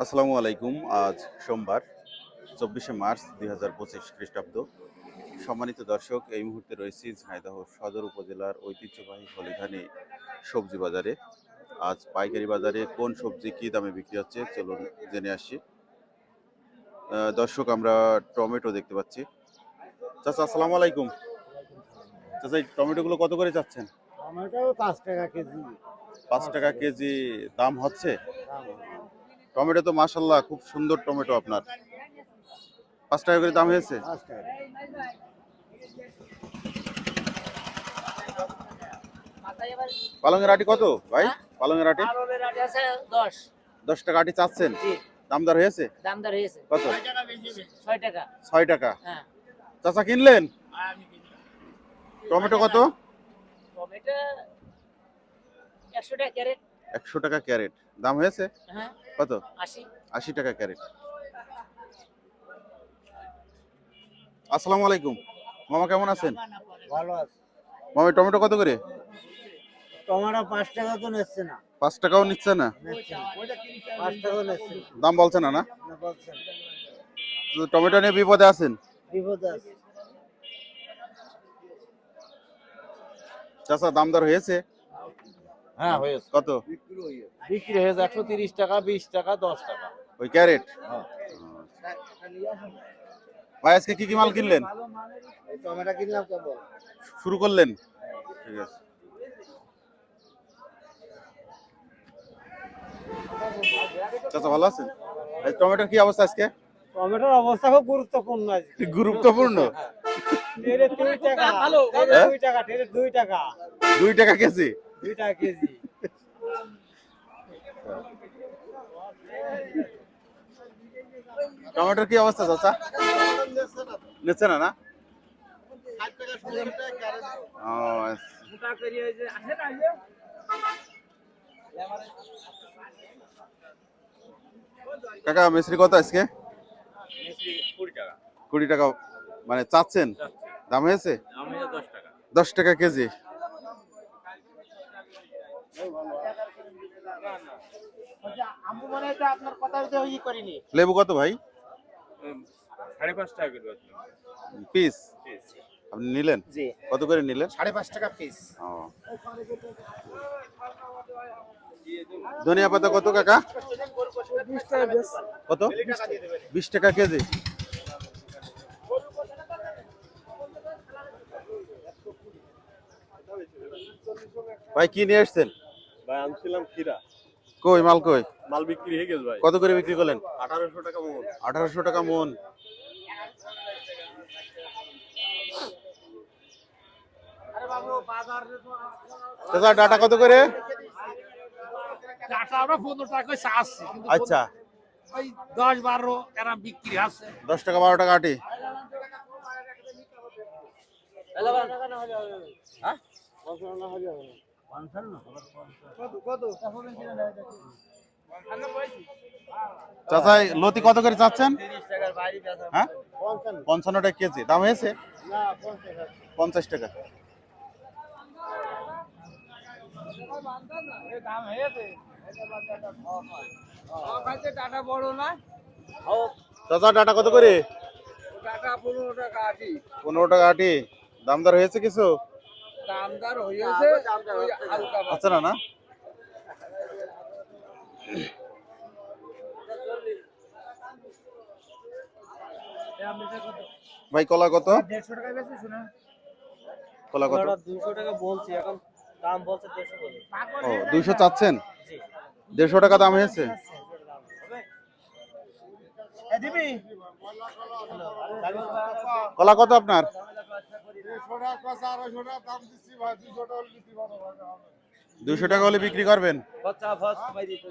আসসালামু আলাইকুম। আজ সোমবার চব্বিশে মার্চ দুই হাজার পঁচিশ খ্রিস্টাব্দ। সম্মানিত দর্শক এই মুহূর্তে রয়েছি ঝাইদহ সদর উপজেলার ঐতিহ্যবাহী হলিধানি সবজি বাজারে। আজ পাইকারি বাজারে কোন সবজি কী দামে বিক্রি হচ্ছে চলুন জেনে আসি। দর্শক আমরা টমেটো দেখতে পাচ্ছি। চাচা আসসালামু আলাইকুম। চাচা এই টমেটোগুলো কত করে যাচ্ছেন? টমেটো পাঁচ টাকা কেজি। পাঁচ টাকা কেজি দাম হচ্ছে। টমেটো তো মাসাল্লাহ খুব সুন্দর টমেটো আপনার। পাঁচ টাকা করে দাম হয়েছে? পালংয়ের আটি কত ভাই? পালংয়ের আটি? দশ দশ টাকা আটি চাচ্ছেন। দামদার হয়েছে? দামদার হয়েছে। কত? ছয় টাকা। ছয় টাকা। হ্যাঁ। চাচা কিনলেন? টমেটো কত? টমেটো একশো টাকা ক্যারেট। একশো টাকা ক্যারেট। দাম হয়েছে? হ্যাঁ। কত? আশি। টাকা ক্যারেট। আসসালামু আলাইকুম। মামা কেমন আছেন? ভালো আছে। মামা টমেটো কত করে? টমেটো পাঁচ টাকা তো নিচ্ছে না। পাঁচ টাকাও নিচ্ছে না। নিচ্ছে দাম বলছে না না? না বলছেন তো টমেটো নিয়ে বিপদে আছেন? বিপদ আছে। চাচা দাম দর হয়েছে? হ্যাঁ হয়েছে কত? বিক্রি হয়েছে একশো তিরিশ টাকা বিশ টাকা দশ টাকা। ওই ক্যারেট? হ্যাঁ। ভাই আজকে কি কি মাল কিনলেন? টমেটো কিনলাম কেবল। শুরু করলেন? ঠিক আছে। চাচা ভালো আছেন? এই টমেটোর কি অবস্থা আজকে? টমেটোর অবস্থা খুব গুরুত্বপূর্ণ আজকে। গুরুত্বপূর্ণ? টেরে দুই টাকা ভালো, টেরে হ্যাঁ? দুই টাকা টেরে দুই টাকা দুই টাকা কেজি দুই টাকা কেজি টমেটোর কি অবস্থা চাচা নিচ্ছে না না ও আচ্ছা। কাকা মিস্ত্রি কত আজকে কুড়ি টাকা মানে চাচ্ছেন? দাম হয়েছে? দশ টাকা। কেজি আমি আপনার কথা লেবু কত ভাই? সাড়ে পাঁচ টাকা পিস? আপনি নিলেন? কত করে নিলেন? সাড়ে পাঁচ টাকা পিস। ও। ধনিয়া পাতা কত কাকা? কত? বিশ টাকা কেজি। ভাই কি নিয়ে এসছেন ভাই আনছিলাম খিরা কই মাল কই? মাল বিক্রি হয়ে গেছে ভাই। কত করে বিক্রি করলেন? আঠারোশো টাকা মন। আঠারোশো টাকা মন। চাচা ডাটা কত করে? টাকা আমরা পনেরো টাকা করে চাচ্ছি আচ্ছা। ওই দশ বারো এরা বিক্রি আছে। দশ টাকা বারো টাকা আটি। চাচা এই লতি কত করে চাচ্ছেন? হ্যাঁ? পঞ্চান্ন টাকা কেজি। দাম হয়েছে? পঞ্চাশ টাকা। চাচা ডাটা কত করে? পনেরো টাকা আটি পনেরো টাকা আটি দাম দর হয়েছে কিছু? দামদার হয়েছে ওই আচ্ছা না না ভাই কলা কত? দেড়শো টাকা বেশি শুনে। কলা কত? দুশো টাকা বলছি এখন দাম বলছে ও দুইশো চাচ্ছেন? দেড়শো টাকা দাম হয়েছে? দিবি? কলা কত আপনার? দুইশো টাকা হলে বিক্রি করবেন? সবাই দিতে